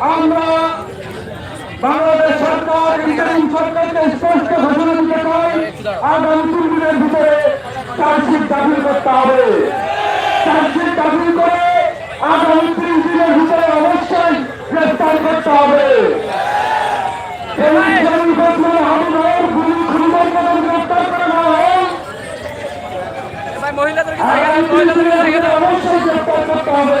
আমরা বাংলাদেশ সরকার ইন্টারিম সরকারকে স্পষ্ট ঘোষণা দিতে চাই আগামী তিন দিনের ভিতরে চার্জশিট দাখিল করতে হবে। চার্জশিট দাখিল করে আগামী তিন দিনের ভিতরে অবশ্যই গ্রেফতার করতে হবে। মহিলাদেরকে অবশ্যই গ্রেফতার করতে হবে।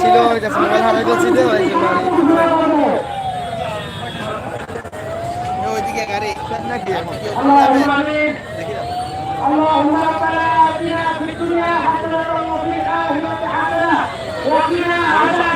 ছিল গেছে মোবাইল হারাই গেছি যে ওই জন্য ওইদিকে গাড়ি নাকি اللهم ربنا اتنا في الدنيا حسنه وفي الاخره حسنه وقنا عذاب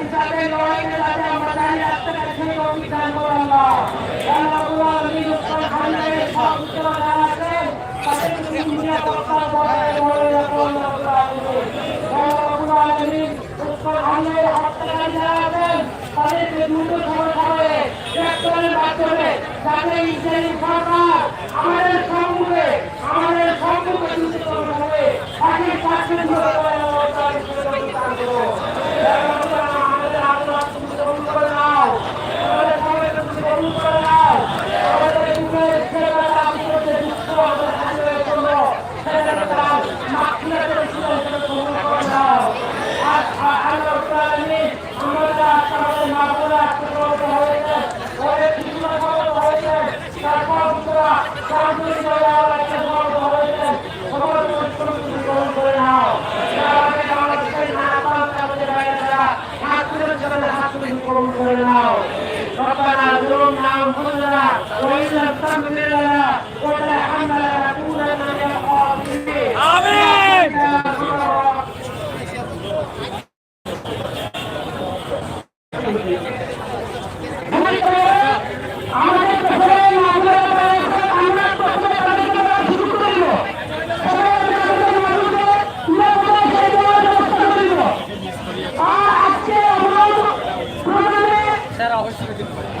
Ali Sayyid Farah, Ali Sayyid Farah, অবশ্যই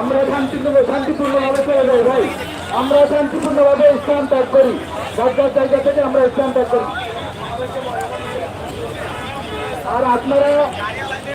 আমরা শান্তিপূর্ণ শান্তিপূর্ণভাবে চলে যাই ভাই। আমরা শান্তিপূর্ণভাবে স্থান ত্যাগ করি। যার জায়গা থেকে আমরা স্থান ত্যাগ করি। আর আপনারা